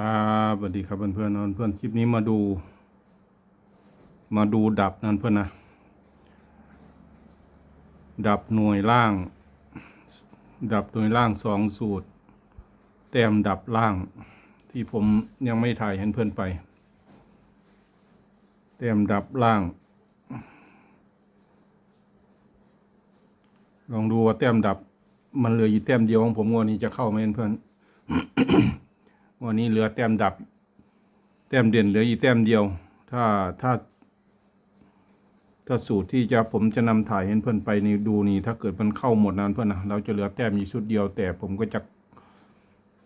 ครับสวัสดีครับเพื่อนเพื่อนเพื่อนคลิปนี้มาดู มาดูดับนั่นเพื่อนนะ ดับหน่วยล่าง ดับหน่วยล่างสองสูตร แต้มดับล่าง ที่ผมยังไม่ถ่ายให้เพื่อนไป แต้มดับล่าง ลองดูว่าแต้มดับ มันเหลืออยู่แต้มเดียวของผมงวดนี้จะเข้าไหมเพื่อน วันนี้เหลือแต้มดับ แต้มเด่นเหลืออีกแต้มเดียว ถ้าถ้า ถ้าสูตรที่จะผมจะนำถ่ายให้เพื่อนไปนดูนี่ถ้าเกิดมันเข้าหมดนั้นเพื่อนนะเราจะเหลือแต้มอีกชุดเดียว แต่ผมก็จะ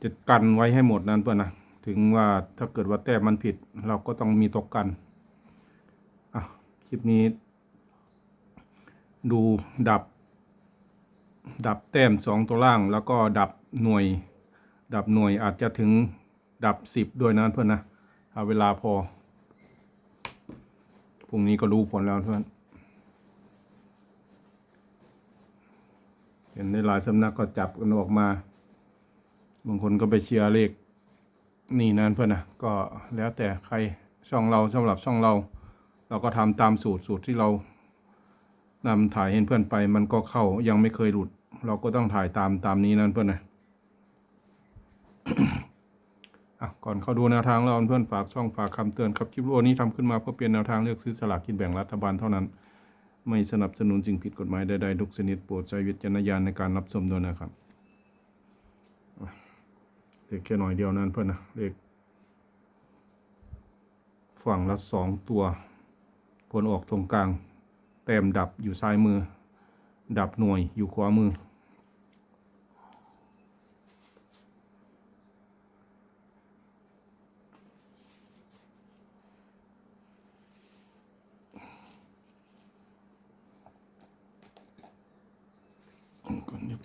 จะกันไว้ให้หมดนั้นเพื่อนนะถึงว่าถ้าเกิดว่าแต้มมันผิด เราก็ต้องมีตกกันอะคลิปนี้ ดูดับ ดับแต้มสองตัวล่าง แล้วก็ดับหน่วย ดับหน่วยอาจจะถึง ดับสิบด้วยนะเพื่อนนะเอาเวลาพอพรุ่งนี้ก็รู้ผลแล้วเพื่อนเห็นในหลายสำนักก็จับกันออกมา บางคนก็ไปเชียร์เลขนี่นั่นเพื่อนนะก็แล้วแต่ใครช่องเราสำหรับช่องเรา เราก็ทำตามสูตรสูตรที่เรานำถ่ายให้เพื่อนไป มันก็เข้ายังไม่เคยหลุด เราก็ต้องถ่ายตามตามนี้นั่นเพื่อนนะ อะก่อนเข้าดูแนวทางเราเพื่อนฝากช่องฝากคำเตือนครับคลิปวิดีโอนี้ทำขึ้นมาเพื่อเปลี่ยนแนวทางเลือกซื้อสลากกินแบ่งรัฐบาลเท่านั้น ไม่สนับสนุนสิ่งผิดกฎหมายใดๆทุกชนิดโปรดใช้วิจารณญาณในการรับชมด้วยนะครับเลขแค่หน่อยเดียวนั้นเพื่อนนะเลขฝั่งละสองตัวผลออกตรงกลาง แต้มดับอยู่ซ้ายมือ ดับหน่วยอยู่ขวามือ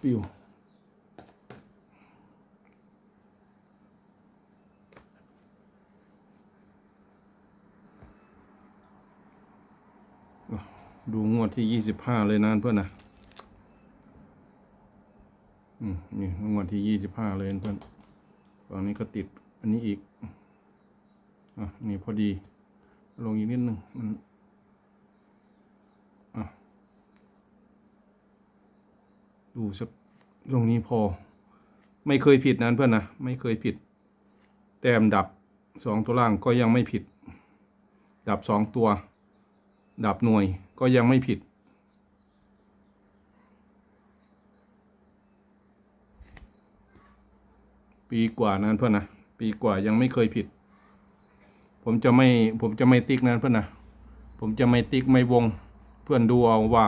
ก่อนจะปิวอะดูงวดที่ยี่สิบห้าเลยนะเพื่อนนะอืมนี่งวดที่ยี่สิบห้าเลยเพื่อนฝั่งนี้ก็ติดอันนี้อีก อะ นี่พอดี ลงอีกนิดนึงมัน อะ ดูสักตรงนี้พอ ไม่เคยผิดนะเพื่อนนะ ไม่เคยผิด แต้มดับสองตัวล่างก็ยังไม่ผิด ดับสองตัว ดับหน่วยก็ยังไม่ผิด ปีกว่านั้นเพื่อนนะ ปีกว่ายังไม่เคยผิด ผมจะไม่ ผมจะไม่ติ๊กนั้นเพื่อนนะ ผมจะไม่ติ๊กไม่วง เพื่อนดูเอาว่า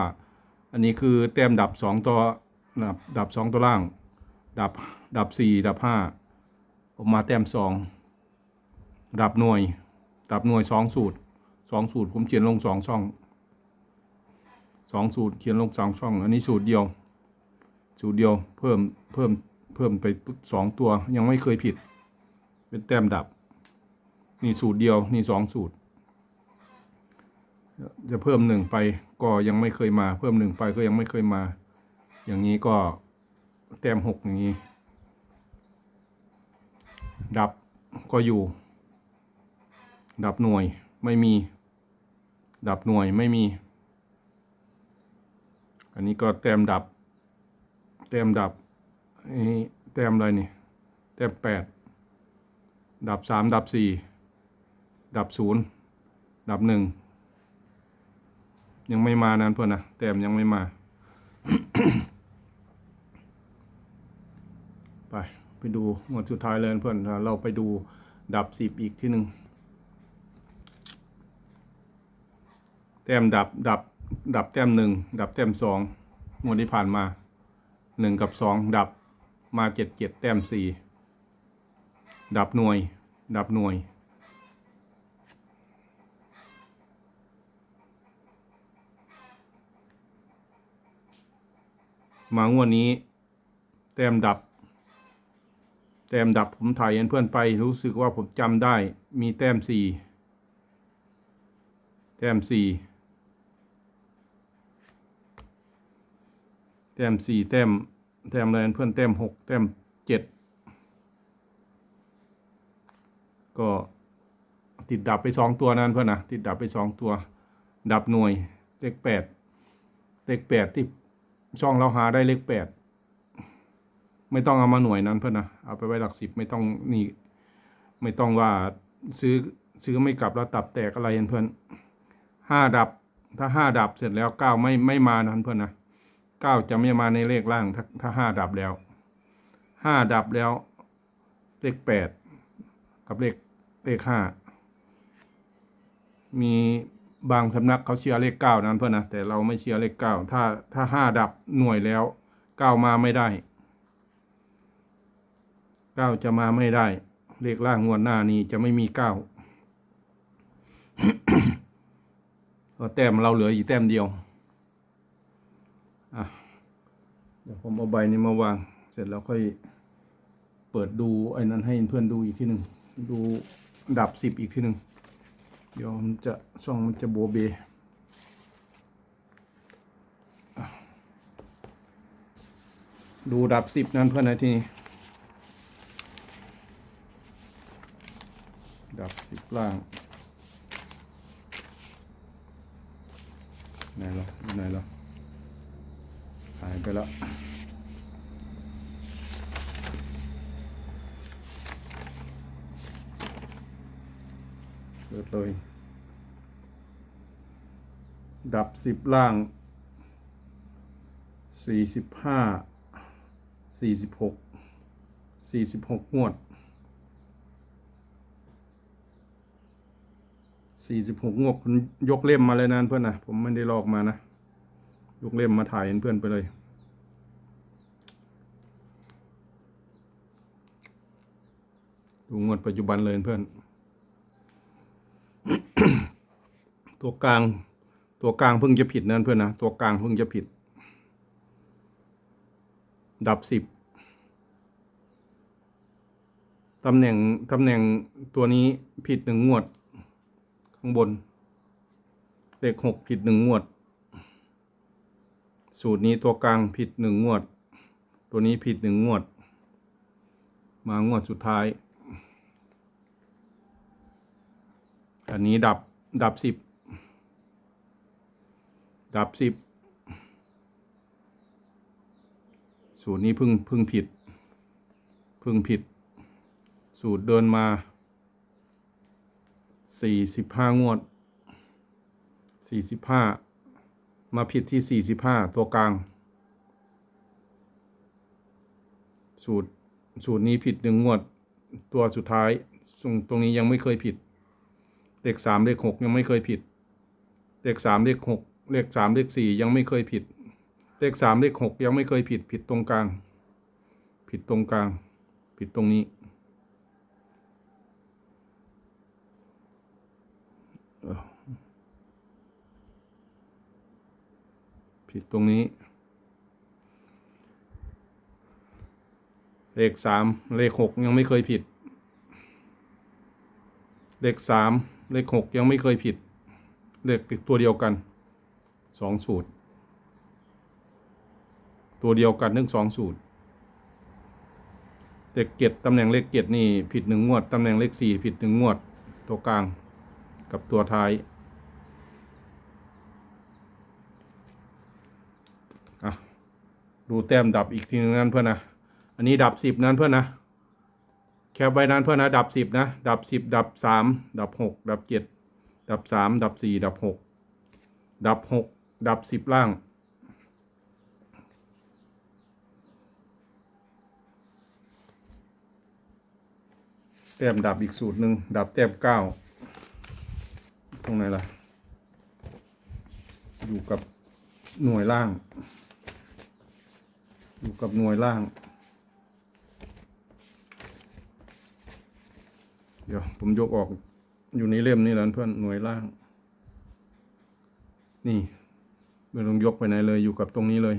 อันนี้คือแต้มดับสองตัว ดับดับสองตัวล่าง ดับดับสี่ดับห้าผมมาแต้มสองดับหน่วย ดับหน่วยสองสูตรสองสูตรผมเขียนลงสองช่องสองสูตรเขียนลงสองช่อง อันนี้สูตรเดียว สูตรเดียวเพิ่มเพิ่มเพิ่มไปสองตัวยังไม่เคยผิด เป็นแต้มดับ นี่สูตรเดียวนี่สองสูตร จะเพิ่มหนึ่งไปก็ยังไม่เคยมา เพิ่มหนึ่งไปก็ยังไม่เคยมา อย่างนี้ก็แต้มหกอย่างนี้ ดับก็อยู่ ดับหน่วยไม่มี ดับหน่วยไม่มี อันนี้ก็แต้มดับ แต้มดับนี่แต้มอะไรนี่ แต้มแปดดับสามดับสี่ดับศูนย์ดับหนึ่งยังไม่มานั้นเพื่อนนะแต้มยังไม่มา ไปไปดูหมวดสุดท้ายเลยเพื่อนเราไปดูดับสิบอีกที่หนึ่งแต้มดับดับดับแต้มหนึ่งดับแต้มสองงวดที่ผ่านมาหนึ่งกับสองดับมาเจ็ดเจ็ดแต้มสี่ดับหน่วย ดับหน่วย มางวดนี้ แต้มดับ แต้มดับผมถ่ายเพื่อนไปรู้สึกว่าผมจำได้มีแต้มสี่แต้มสี่แต้มสี่แต้มแต้มอะไรเพื่อนแต้มหกแต้มเจ็ดก็ติดดับไปสองตัวนั่นเพื่อนนะติดดับไปสองตัว ดับหน่วยเลขแปดเลขแปดที่ช่องเราหาได้เลขแปด ไม่ต้องเอามาหน่วยนั้นเพื่อนนะเอาไปไว้หลักสิบไม่ต้องนี่ ไม่ต้องว่าซื้อซื้อไม่กลับแล้วตับแตกอะไรเพื่อนห้าดับถ้าห้าดับเสร็จแล้วเก้าไม่ไม่มานั้นเพื่อนนะเก้าจะไม่มาในเลขล่างถ้าถ้าห้าดับแล้วห้าดับแล้วเลขแปดกับเลขเลขห้ามีบางสำนักเขาเชื่อเลขเก้านั้นเพื่อนนะแต่เราไม่เชื่อเลขเก้าถ้าถ้าห้าดับหน่วยแล้วเก้ามาไม่ได้ เก้าจะมาไม่ได้ เลขล่างงวดหน้านี้จะไม่มีเก้าเพราะแต้มเราเหลืออีกแต้มเดียวอะเดี๋ยวผมเอาใบนี้มาวาง เสร็จแล้วค่อยเปิดดูไอ้นั้นให้เพื่อนดูอีกทีหนึ่งดูดับสิบอีกทีหนึ่งเดี๋ยวมันจะช่องมันจะโบเบดูดับสิบนั้นเพื่อนนะทีนี้ ดับสิบล่างไหนละอยู่ไหนละหายไปแล้วเปิดเลย ดับสิบล่างสี่สิบห้าสี่สิบหกสี่สิบหกงวด สี่สิบหกงวดคุณยกเล่มมาเลยนะเพื่อนนะผมไม่ได้ลอกมานะ ยกเล่มมาถ่ายเพื่อนไปเลย ดูงวดปัจจุบันเลยเพื่อน ตัวกลาง ตัวกลางเพิ่งจะผิดนั่นเพื่อนนะ ตัวกลางเพิ่งจะผิด ดับสิบตำแหน่งตำแหน่งตัวนี้ผิดหนึ่งงวดางบน เลขหกผิดหนึ่งงวด สูตรนี้ตัวกลางผิดหนึ่งงวด ตัวนี้ผิดหนึ่งงวด มางวดสุดท้าย อันนี้ดับดับสิบดับสิบสูตรนี้พึ่งพึ่งผิด พึ่งผิด สูตรเดินมา สี่สิบห้างวดสี่สิบห้ามาผิดที่สี่สิบห้าตัวกลาง สูตรสูตรนี้ผิดหนึ่งงวด ตัวสุดท้ายตรงตรงนี้ยังไม่เคยผิด เลขสามเลขหกยังไม่เคยผิด เลขสามเลขหกเลขสามเลขสี่ยังไม่เคยผิด เลขสามเลขหกยังไม่เคยผิด ผิดตรงกลาง ผิดตรงกลาง ผิดตรงนี้ ผิดตรงนี้ เลขสามเลขหกยังไม่เคยผิด เลขสามเลขหกยังไม่เคยผิด เลขตัวเดียวกันสองสูตร ตัวเดียวกันทั้งสองสูตรเลขเจ็ดตำแหน่งเลขเจ็ดนี่ผิดหนึ่งงวด ตำแหน่งเลขสี่ผิดหนึ่งงวด ตัวกลางกับตัวท้าย อะ ดูแต้มดับอีกทีนึงนั้นเพื่อนนะ อันนี้ดับสิบนั้นเพื่อนนะ แคปไว้นั้นเพื่อนนะ ดับสิบนะ ดับสิบดับสามดับหกดับเจ็ดดับสามดับสี่ดับหกดับหกดับสิบล่าง แต้มดับอีกสูตรหนึ่งดับแต้มเก้าตรงไหนล่ะ อยู่กับหน่วยล่าง กับหน่วยล่าง เดี๋ยวผมยกออกอยู่ในเล่มนี่แหละเพื่อนหน่วยล่าง นี่ไม่ต้องยกไปไหนเลยอยู่กับตรงนี้เลย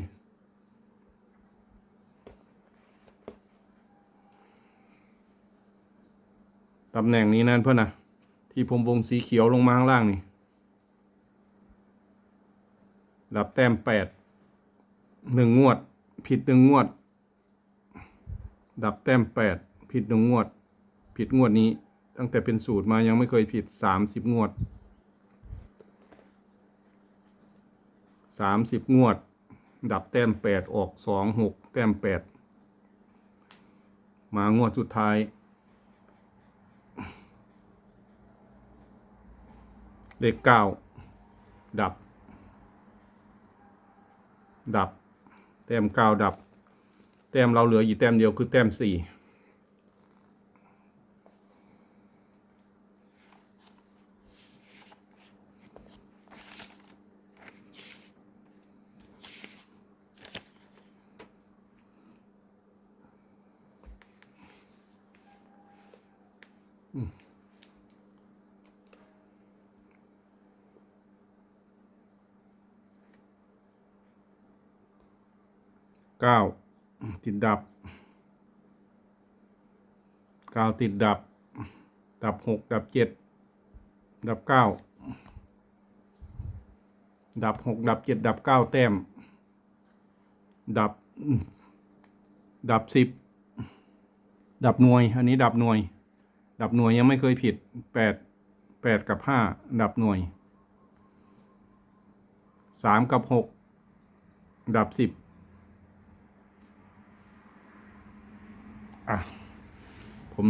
ตำแหน่งนี้นั่นเพื่อนนะที่ผมวงสีเขียวลงมาข้างล่างนี่ดับแต้มแปดหนึ่งงวด ผิดหนึ่งงวด ดับแต้มแปดผิดหนึ่งงวด ผิดงวดนี้ ตั้งแต่เป็นสูตรมายังไม่เคยผิดสามสิบงวดสามสิบงวด ดับแต้มแปดออกสองหกแต้มแปดมางวดสุดท้าย เลขเก้าดับ ดับ แต้มเก้าดับ แต้มเราเหลืออยู่แต้มเดียวคือแต้มสี่ เก้าติดดับเก้าติดดับ ดับหกดับเจ็ดดับเก้าดับหกดับเจ็ดดับเก้าแต้ม ดับ ดับสิบดับหน่วย อันนี้ดับหน่วย ดับหน่วยยังไม่เคยผิดแปดแปดกับห้าดับหน่วยสามกับหกดับสิบ อะ ผม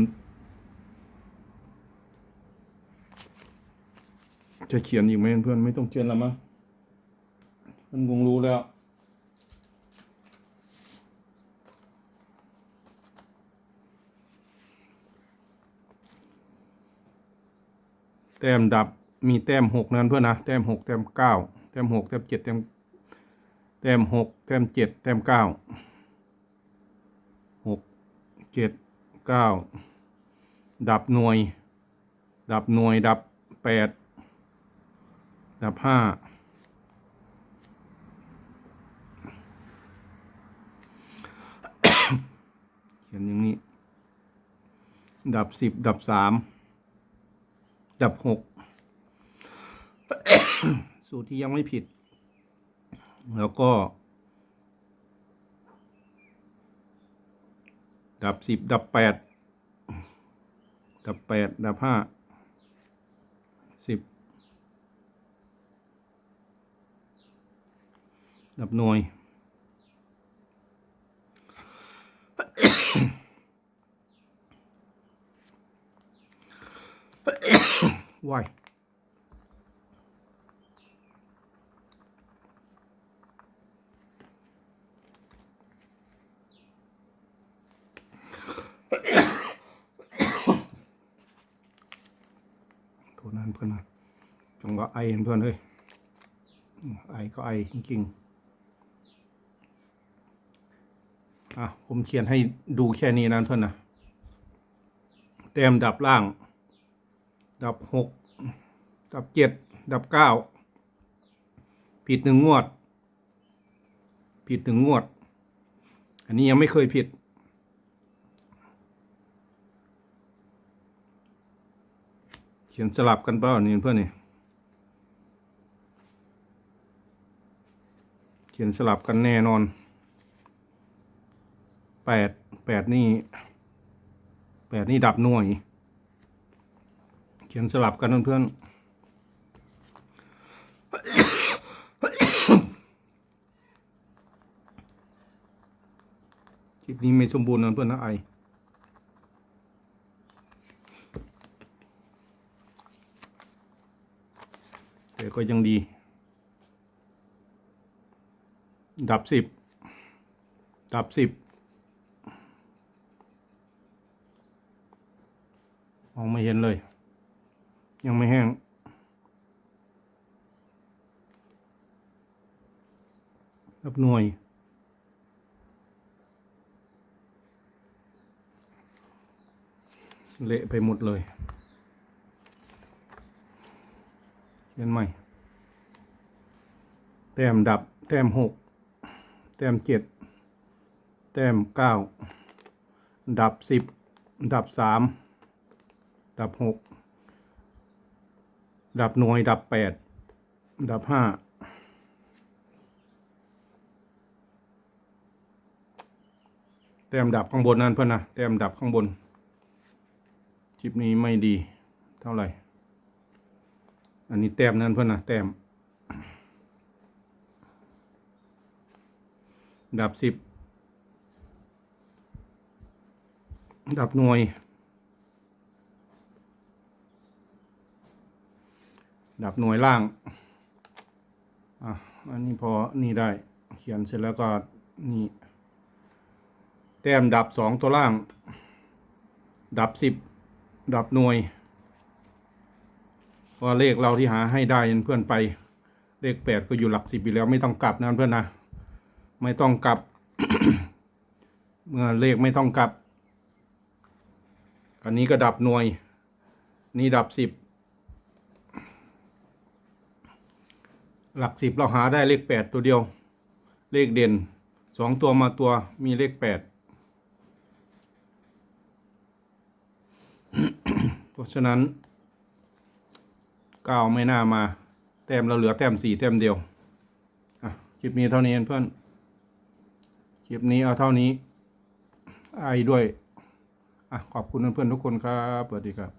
จะเขียนอีกไหมเพื่อนไม่ต้องเขียนแล้วมั้งมันคงรู้แล้ว แต้มดับมีแต้มหกนั้นเพื่อนนะแต้มหกแต้มเก้าแต้มหกแต้มเจ็ดแต้มแต้มหกแต้มเจ็ดแต้มเก้า เจ็ดเก้าดับหน่วย ดับหน่วยดับแปดดับห้าเขียนอย่างนี้ ดับสิบดับสามดับหกสูตรที่ยังไม่ผิด แล้วก็ ดับสิบดับแปดดับแปดดับห้าสิบดับหน่วยวายโทษนั้นเพื่อนจังหวะไอเห็นเพื่อนเฮ้ยไอก็ไอจริงๆอะผมเขียนให้ดูแค่นี้นะเพื่อนนะแต้มดับล่าง ดับหกดับเจ็ดดับเก้าผิดหนึ่งงวด ผิดหนึ่งงวด อันนี้ยังไม่เคยผิด ขียนสลับกันเปล่านี่เพื่อนนี่เขียนสลับกันแน่นอนแปดแปดนี่แปดนี่ดับหน่วย เขียนสลับกันเพื่อนๆคลิปนี้ไม่สมบูรณ์นะเพื่อนนะไอ ก็ยังดี ดับสิบ ดับสิบ มองไม่เห็นเลย ยังไม่แห้งรับหน่วยเละไปหมดเลย เขียนใหม่แต้มดับ แต้มหกแต้มเจ็ดแต้มเก้าดับสิบดับสามดับหกดับหน่วยดับแปดดับห้าแต้มดับข้างบนนั่นเพื่อนนะแต้มดับข้างบนชิปนี้ไม่ดีเท่าไหร่ อันนี้แต้มนั่นเพื่อนนะแต้ม ดับสิบ ดับหน่วย ดับหน่วยล่าง อะ อันนี้พอ นี่ได้ เขียนเสร็จแล้วก็ นี่ แต้มดับสองตัวล่าง ดับสิบ ดับหน่วย เพราเลขเราที่หาให้ได้เพื่อนไป เลขแปดก็อยู่หลักสิบอยู่แล้วไม่ต้องกลับนะเพื่อนนะ ไม่ต้องกลับ เมื่อเลขไม่ต้องกลับ อันนี้ก็ดับหน่วย นี่ดับสิบหลักสิบเราหาได้เลขแปดตัวเดียว เลขเด่นสองตัวมาตัวมีเลขแปดเพราะฉะนั้น ก้าไม่น่ามา แต้มเราเหลือแต้มสี่แต้มเดียวคลิปนี้เท่านี้เพื่อนคลิปนี้เอาเท่านี้ไอด้วยอะขอบคุณเพื่อนๆทุกคนครับสวัสดีครับ